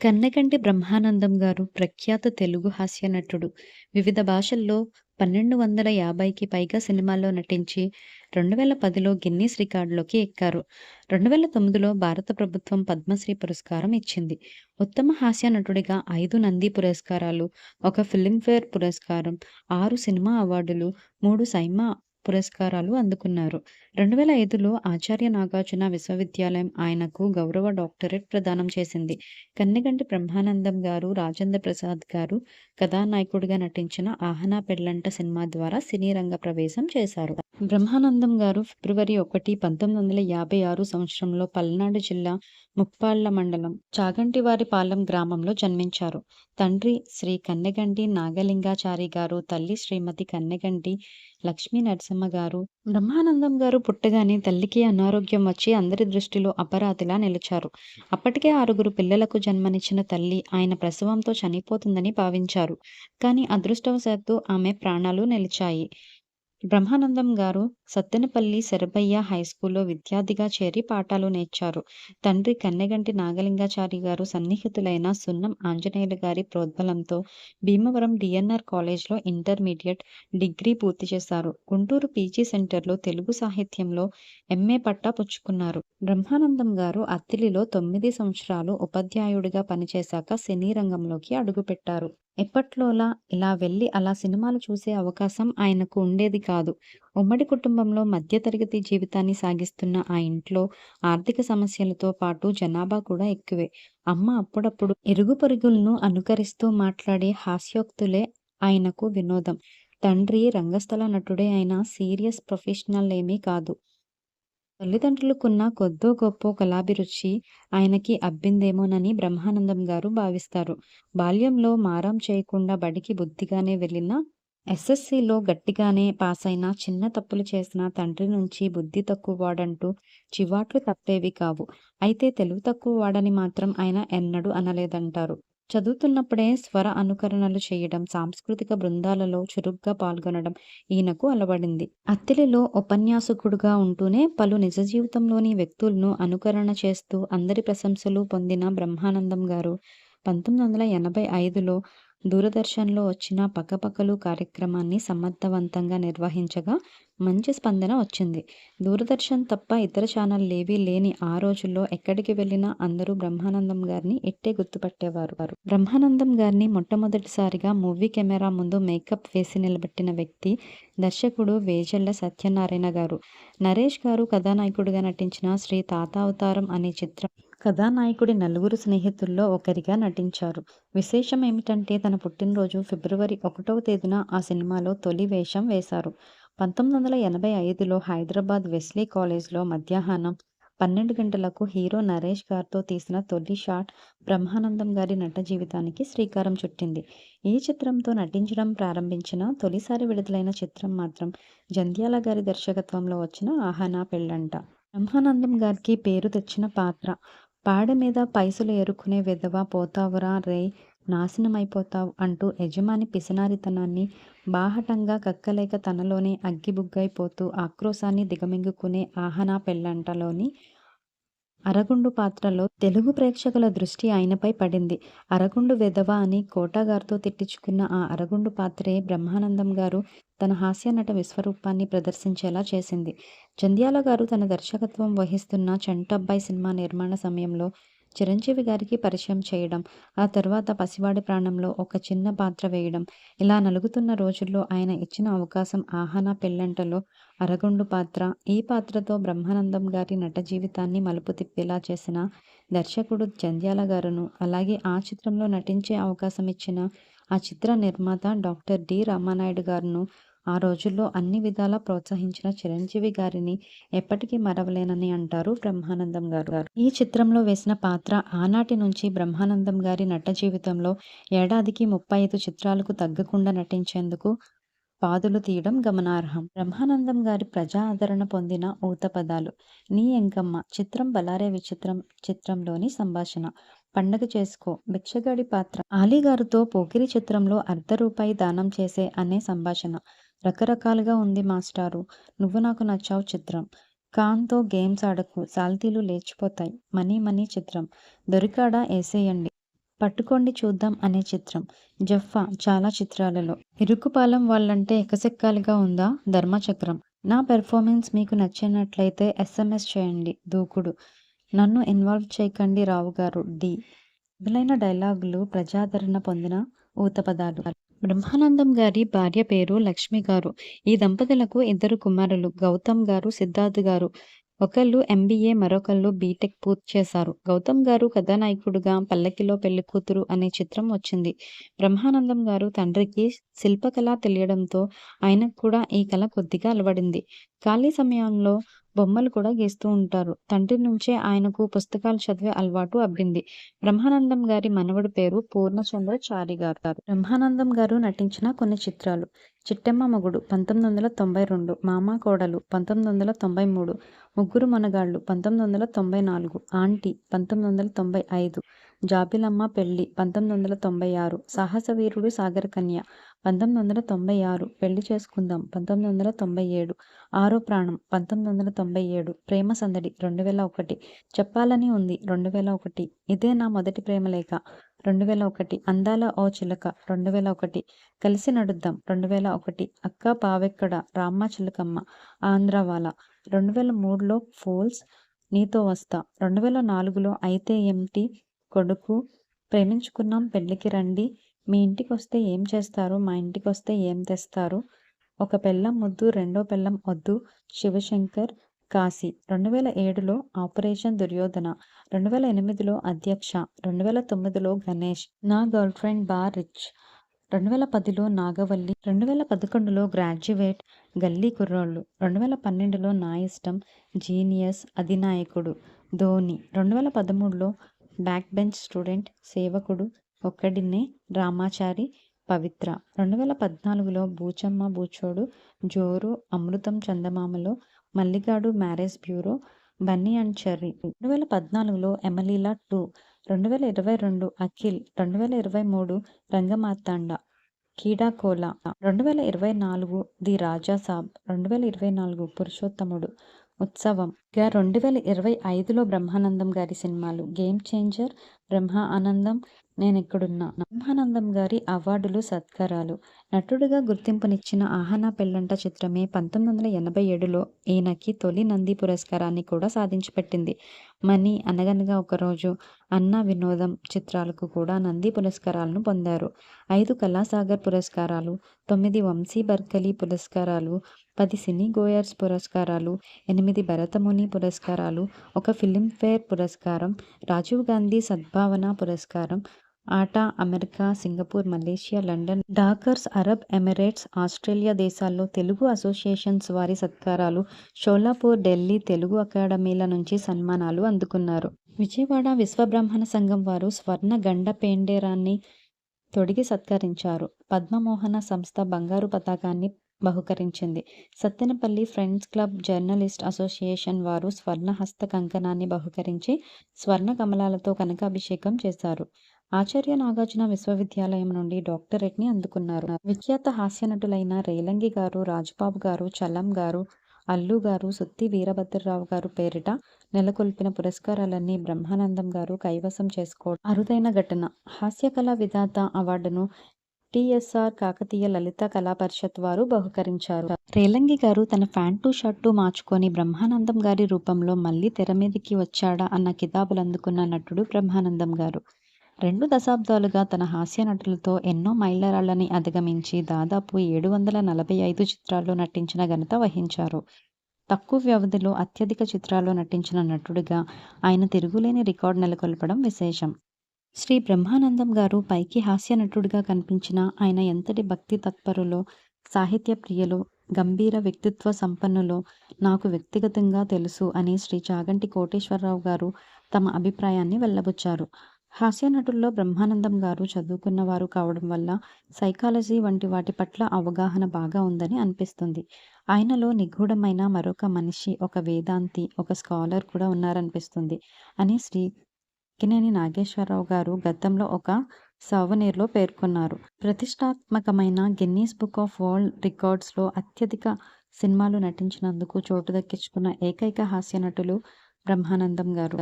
కన్నెగంటి బ్రహ్మానందం గారు ప్రఖ్యాత తెలుగు హాస్య నటుడు. వివిధ భాషల్లో పన్నెండు వందల యాభైకి పైగా సినిమాల్లో నటించి రెండు వేల పదిలో గిన్నీస్ రికార్డులోకి ఎక్కారు. 2009లో భారత ప్రభుత్వం పద్మశ్రీ పురస్కారం ఇచ్చింది. ఉత్తమ హాస్య నటుడిగా ఐదు నంది పురస్కారాలు, ఒక ఫిల్మ్‌ఫేర్ పురస్కారం, ఆరు సినిమా అవార్డులు, మూడు సైమా పురస్కారాలు అందుకున్నారు. 2005లో ఆచార్య నాగార్జున విశ్వవిద్యాలయం ఆయనకు గౌరవ డాక్టరేట్ ప్రదానం చేసింది. కన్నెగంటి బ్రహ్మానందం గారు రాజేంద్ర ప్రసాద్ గారు కథానాయకుడిగా నటించిన 'ఆహనా పెళ్ళంట' సినిమా ద్వారా సినీ రంగ ప్రవేశం చేశారు. బ్రహ్మానందం గారు ఫిబ్రవరి ఒకటి, పంతొమ్మిది వందల యాభై ఆరు సంవత్సరంలో పల్నాడు జిల్లా ముప్పాళ్ళ మండలం చాగంటివారిపాలెం గ్రామంలో జన్మించారు. తండ్రి శ్రీ కన్నెగంటి నాగలింగాచారి గారు, తల్లి శ్రీమతి కన్నెగంటి లక్ష్మీ నరసింహ గారు. బ్రహ్మానందం గారు పుట్టగానే తల్లికి అనారోగ్యం వచ్చి అందరి దృష్టిలో అపరాధిలా నిలిచారు. అప్పటికే ఆరుగురు పిల్లలకు జన్మనిచ్చిన తల్లి ఆయన ప్రసవంతో చనిపోతుందని భావించారు. కానీ అదృష్టవశాత్తు ఆమె ప్రాణాలు నిలిచాయి. బ్రహ్మానందం గారు సత్తెనపల్లి శరభయ్య హై స్కూల్లో విద్యార్థిగా చేరి పాఠాలు నేర్చారు. తండ్రి కన్నెగంటి నాగలింగాచారి గారు సన్నిహితులైన సున్నం ఆంజనేయులు గారి ప్రోద్బలంతో భీమవరం డిఎన్ఆర్ కాలేజ్లో ఇంటర్మీడియట్, డిగ్రీ పూర్తి చేశారు. గుంటూరు పీజీ సెంటర్లో తెలుగు సాహిత్యంలో ఎంఏ పట్టా పుచ్చుకున్నారు. బ్రహ్మానందం గారు అత్తిలిలో తొమ్మిది సంవత్సరాలు ఉపాధ్యాయుడిగా పనిచేశాక సినీ రంగంలోకి అడుగుపెట్టారు. ఎప్పట్లోలా ఇలా వెళ్ళి అలా సినిమాలు చూసే అవకాశం ఆయనకు ఉండేది కాదు. ఉమ్మడి కుటుంబంలో మధ్యతరగతి జీవితాన్ని సాగిస్తున్న ఆ ఇంట్లో ఆర్థిక సమస్యలతో పాటు జనాభా కూడా ఎక్కువే. అమ్మ అప్పుడప్పుడు ఇరుగుపొరుగులను అనుకరిస్తూ మాట్లాడే హాస్యోక్తులే ఆయనకు వినోదం. తండ్రి రంగస్థల నటుడే అయినా సీరియస్ ప్రొఫెషనలేమీ కాదు. తల్లిదండ్రులకున్న కొద్దో గొప్పో కళాభిరుచి ఆయనకి అబ్బిందేమోనని బ్రహ్మానందం గారు భావిస్తారు. బాల్యంలో మారం చేయకుండా బడికి బుద్ధిగానే వెళ్ళిన ఎస్ఎస్సీలో గట్టిగానే పాసైనా చిన్న తప్పులు చేసిన తండ్రి నుంచి బుద్ధి తక్కువ వాడంటూ చివాట్లు తప్పేవి కావు. అయితే తెలివి తక్కువవాడని మాత్రం ఆయన ఎన్నడూ అనలేదంటారు. చదువుతున్నప్పుడే స్వర అనుకరణలు చేయడం, సాంస్కృతిక బృందాలలో చురుగ్గా పాల్గొనడం ఈయనకు అలవడింది. అత్తిలిలో ఉపన్యాసకుడుగా ఉంటూనే పలు నిజ జీవితంలోని వ్యక్తులను అనుకరణ చేస్తూ అందరి ప్రశంసలు పొందిన బ్రహ్మానందం గారు పంతొమ్మిది వందల ఎనభై ఐదులో దూరదర్శన్లో వచ్చిన పక్కపక్కలు కార్యక్రమాన్ని సమర్థవంతంగా నిర్వహించగా మంచి స్పందన వచ్చింది. దూరదర్శన్ తప్ప ఇతర ఛానళ్ళేవీ లేని ఆ రోజుల్లో ఎక్కడికి వెళ్ళినా అందరూ బ్రహ్మానందం గారిని ఎట్టే గుర్తుపట్టేవారు. వారు బ్రహ్మానందం గారిని మొట్టమొదటిసారిగా మూవీ కెమెరా ముందు మేకప్ వేసి నిలబెట్టిన వ్యక్తి దర్శకుడు వేజల్ల సత్యనారాయణ గారు. నరేష్ గారు కథానాయకుడిగా నటించిన 'శ్రీ తాతావతారం' అనే చిత్రం కథానాయకుడి నలుగురు స్నేహితుల్లో ఒకరిగా నటించారు. విశేషం ఏమిటంటే తన పుట్టినరోజు ఫిబ్రవరి ఒకటవ తేదీన ఆ సినిమాలో తొలి వేషం వేశారు. పంతొమ్మిది వందల ఎనభై ఐదులో హైదరాబాద్ వెస్లీ కాలేజ్లో మధ్యాహ్నం పన్నెండు గంటలకు హీరో నరేష్ గారితో తీసిన తొలి షాట్ బ్రహ్మానందం గారి నట జీవితానికి శ్రీకారం చుట్టింది. ఈ చిత్రంతో నటించడం ప్రారంభించిన తొలిసారి విడుదలైన చిత్రం మాత్రం జంధ్యాల గారి దర్శకత్వంలో వచ్చిన 'ఆహనా పెళ్ళంట'. బ్రహ్మానందం గారికి పేరు తెచ్చిన పాత్ర. పాడ మీద పైసలు ఏరుకునే వెధవ పోతావురా రేయ్ నాశనమైపోతావు అంటూ యజమాని పిసినారితనాన్ని బాహటంగా కక్కలేక తనలోనే అగ్గిబుగ్గైపోతూ ఆక్రోశాన్ని దిగమింగుకునే 'ఆహనా పెళ్ళంట'లోని అరగుండు పాత్రలో తెలుగు ప్రేక్షకుల దృష్టి ఆయనపై పడింది. అరగుండు వెధవ అని కోటాగారితో తిట్టించుకున్న ఆ అరగుండు పాత్రే బ్రహ్మానందం గారు తన హాస్యనట విశ్వరూపాన్ని ప్రదర్శించేలా చేసింది. జంధ్యాల గారు తన దర్శకత్వం వహిస్తున్న చంటబ్బాయి సినిమా నిర్మాణ సమయంలో చిరంజీవి గారికి పరిచయం చేయడం, ఆ తర్వాత 'పసివాడి ప్రాణంలో' ఒక చిన్న పాత్ర వేయడం, ఇలా నలుగుతున్న రోజుల్లో ఆయన ఇచ్చిన అవకాశం ఆహానా పెళ్ళంట'లో అరగుండు పాత్ర. ఈ పాత్రతో బ్రహ్మానందం గారి నట జీవితాన్ని మలుపు తిప్పేలా చేసిన దర్శకుడు జంధ్యాల గారును, అలాగే ఆ చిత్రంలో నటించే అవకాశం ఇచ్చిన ఆ చిత్ర నిర్మాత డాక్టర్ డి. రామానాయుడు గారును ఆ రోజుల్లో అన్ని విధాలా ప్రోత్సహించిన చిరంజీవి గారిని ఎప్పటికీ మరవలేనని అంటారు బ్రహ్మానందం గారు. గారు ఈ చిత్రంలో వేసిన పాత్ర ఆనాటి నుంచి బ్రహ్మానందం గారి నట జీవితంలో ఏడాదికి ముప్పై ఐదు చిత్రాలకు తగ్గకుండా నటించేందుకు పాదులు తీయడం గమనార్హం. బ్రహ్మానందం గారి ప్రజా ఆదరణ పొందిన ఊతపదాలు 'నీ ఎంకమ్మ' చిత్రం 'బలారే విచిత్రం' చిత్రంలోని సంభాషణ. 'పండగ చేసుకో' బిచ్చగాడి పాత్ర. ఆలీగారుతో 'పోకిరి' చిత్రంలో 'అర్ధ రూపాయి దానం చేసే' అనే సంభాషణ. రకరకాలుగా ఉంది మాస్టారు. 'నువ్వు నాకు నచ్చావు చిత్రం. ఖాన్తో గేమ్స్ ఆడకు సాల్తీలు లేచిపోతాయి. 'మనీ మనీ' చిత్రం. దొరికాడా? ఏసేయండి. పట్టుకోండి చూద్దాం అనే చిత్రం. జఫ్ఫా చాలా చిత్రాలలో. ఇరుకుపాలెం వాళ్ళంటే ఎకసెక్కాలుగా ఉందా? ధర్మచక్రం. నా పెర్ఫార్మెన్స్ మీకు నచ్చినట్లయితే ఎస్ఎంఎస్ చేయండి దూకుడు. నన్ను ఇన్వాల్వ్ చేయకండి రావు గారు డి. మొదలైన డైలాగులు ప్రజాదరణ పొందిన ఊతపదాలు బ్రహ్మానందం గారి భార్య పేరు లక్ష్మి గారు. ఈ దంపతులకు ఇద్దరు కుమారులు గౌతమ్ గారు సిద్ధార్థ్ గారు. ఒకళ్ళు ఎంబీఏ మరొకళ్ళు బీటెక్ పూర్తి చేశారు. గౌతమ్ గారు కథానాయకుడుగా పల్లకిలో పెళ్ళి కూతురు అనే చిత్రం వచ్చింది. బ్రహ్మానందం గారు తండ్రికి శిల్పకళ తెలియడంతో ఆయనకు కూడా ఈ కళ కొద్దిగా అలవడింది. ఖాళీ సమయంలో బొమ్మలు కూడా గీస్తూ ఉంటారు. తండ్రి నుంచే ఆయనకు పుస్తకాలు చదివే అలవాటు అబ్బింది. బ్రహ్మానందం గారి మనవడి పేరు పూర్ణచంద్ర చారి గారు. బ్రహ్మానందం గారు నటించిన కొన్ని చిత్రాలు. చిట్టెమ్మ మొగుడు పంతొమ్మిది వందల తొంభై రెండు. మామ కోడలు పంతొమ్మిది వందల తొంభై మూడు. ముగ్గురు మనగాళ్ళు పంతొమ్మిది వందల తొంభై నాలుగు. ఆంటీ పంతొమ్మిది వందల తొంభై ఐదు. జాబిలమ్మ పెళ్ళి పంతొమ్మిది వందల తొంభై ఆరు. సాహసవీరుడు సాగర కన్య పంతొమ్మిది వందల తొంభై ఆరు పెళ్ళి చేసుకుందాం. పంతొమ్మిది వందల తొంభై ఏడు ఆరో ప్రాణం. పంతొమ్మిది వందల తొంభై ఏడు ప్రేమ సందడి రెండు వేల ఒకటి చెప్పాలని ఉంది. రెండు వేల ఒకటి ఇదే నా మొదటి ప్రేమలేఖ రెండు వేల ఒకటి అందాల ఓ చిలక. రెండు వేల ఒకటి కలిసి నడుద్దాం. రెండు వేల ఒకటి అక్క పావెక్కడ? రామ్మ చిలకమ్మ. ఆంధ్రవాల రెండు వేల మూడులో ఫోల్స్ నీతో వస్తా. రెండు వేల నాలుగులో అయితే ఎంటి కొడుకు? ప్రేమించుకున్నాం పెళ్ళికి రండి. మీ ఇంటికి వస్తే ఏం చేస్తారు? మా ఇంటికి వస్తే ఏం తెస్తారు? ఒక పెళ్ళం ముద్దు రెండో పెళ్ళం వద్దు. శివశంకర్ కాశీ. రెండు వేల ఏడులో ఆపరేషన్ దుర్యోధన రెండు వేల ఎనిమిదిలో అధ్యక్ష రెండు వేల తొమ్మిదిలో గణేష్. నా గర్ల్ ఫ్రెండ్ బా రిచ్. రెండు వేల పదిలో నాగవల్లి రెండు వేల పదకొండులో గ్రాడ్యుయేట్ గల్లీ కుర్రోళ్ళు. రెండు వేల పన్నెండులో నా ఇష్టం జీనియస్ అధినాయకుడు ధోని. రెండు వేల పదమూడులో బ్యాక్ బెంచ్ స్టూడెంట్ సేవకుడు ఒక్కడినే రామాచారి పవిత్ర. రెండు వేల పద్నాలుగులో బూచమ్మ బూచోడు Joru Amrutham చందమామలో Malligadu marriage bureau Bunny and Cherry. రెండు వేల పద్నాలుగులో ఎమలీలా టూ రెండు వేల ఇరవై రెండు అఖిల్ రెండు వేల ఇరవై మూడు రంగమార్తాండ కీడాకోల రెండు వేల ఇరవై నాలుగు ది రాజా సాబ్ రెండు వేల ఇరవై నాలుగు పురుషోత్తముడు ఉత్సవం. ఇక రెండు వేల ఇరవై ఐదులో బ్రహ్మానందం గారి సినిమాలు. గేమ్ చేంజర్ బ్రహ్మ ఆనందం నేను ఇక్కడున్నా బ్రహ్మానందం గారి అవార్డులు సత్కారాలు. నటుడిగా గుర్తింపునిచ్చిన ఆహనా పెళ్ళంట చిత్రమే పంతొమ్మిది వందల ఎనభై ఏడులో ఈయనకి తొలి నంది పురస్కారాన్ని కూడా సాధించి పెట్టింది మనీ అనగనగా ఒకరోజు అన్న వినోదం చిత్రాలకు కూడా నంది పురస్కారాలను పొందారు. ఐదు కళాసాగర్ పురస్కారాలు తొమ్మిది వంశీ బర్కలీ పురస్కారాలు పది సినీ గోయర్స్ పురస్కారాలు ఎనిమిది భరతముని పురస్కారాలు ఒక ఫిలింఫేర్ పురస్కారం Rajiv Gandhi Sadbhavana Puraskaram ATA America Singapore Malaysia London Dockers Arab Emirates Australia దేశాల్లో తెలుగు అసోసియేషన్స్ వారి సత్కారాలు షోలాపూర్ ఢిల్లీ తెలుగు అకాడమీల నుంచి సన్మానాలు అందుకున్నారు. విజయవాడ విశ్వబ్రహ్మణ సంఘం వారు స్వర్ణ గండ పేండేరాన్ని తొడిగి సత్కరించారు. పద్మమోహన సంస్థ బంగారు పతాకాన్ని బహుకరించింది. Sattenapalli friends club journalist association వారు స్వర్ణ హస్త కంకణాన్ని బహుకరించి స్వర్ణ కమలాలతో కనకాభిషేకం చేశారు. ఆచార్య నాగార్జున విశ్వవిద్యాలయం నుండి డాక్టరేట్ని అందుకున్నారు. విఖ్యాత హాస్య నటులైన రేలంగి గారు రాజుబాబు గారు చలం గారు అల్లు గారు సుత్తి వీరభద్రరావు గారు పేరిట నెలకొల్పిన పురస్కారాలన్నీ బ్రహ్మానందం గారు కైవసం చేసుకోవడం అరుదైన ఘటన. హాస్యకళా విధాత అవార్డును టిఎస్ఆర్ కాకతీయ లలిత కళా పరిషత్ వారు బహుకరించారు. రేలంగి గారు తన ప్యాంటు షర్టు మార్చుకొని బ్రహ్మానందం గారి రూపంలో మళ్ళీ తెర మీదకి వచ్చాడా అన్న కితాబులు అందుకున్న నటుడు బ్రహ్మానందం గారు. రెండు దశాబ్దాలుగా తన హాస్య నటులతో ఎన్నో మైళ్ళరాళ్ళని అధిగమించి దాదాపు ఏడు వందల నలభై ఐదు చిత్రాల్లో నటించిన ఘనత వహించారు. తక్కువ వ్యవధిలో అత్యధిక చిత్రాల్లో నటించిన నటుడిగా ఆయన తిరుగులేని రికార్డు నెలకొల్పడం విశేషం. శ్రీ బ్రహ్మానందం గారు పైకి హాస్య నటుడిగా కనిపించిన ఆయన ఎంతటి భక్తి తత్పరులో సాహిత్య ప్రియులో గంభీర వ్యక్తిత్వ సంపన్నులో నాకు వ్యక్తిగతంగా తెలుసు అని శ్రీ చాగంటి కోటేశ్వరరావు గారు తమ అభిప్రాయాన్ని వెళ్ళబుచ్చారు హాస్యనటుల్లో బ్రహ్మానందం గారు చదువుకున్నవారు కావడం వల్ల సైకాలజీ వంటి వాటి పట్ల అవగాహన బాగా ఉందని అనిపిస్తుంది. ఆయనలో నిగూఢమైన మరొక మనిషి ఒక వేదాంతి ఒక స్కాలర్ కూడా ఉన్నారనిపిస్తుంది. అని శ్రీ కినేని నాగేశ్వరరావు గారు గతంలో ఒక సవనీర్లో పేర్కొన్నారు. ప్రతిష్టాత్మకమైన గిన్నీస్ బుక్ ఆఫ్ వరల్డ్ రికార్డ్స్లో అత్యధిక సినిమాలు నటించినందుకు చోటు దక్కించుకున్న ఏకైక హాస్య నటులు బ్రహ్మానందం గారు.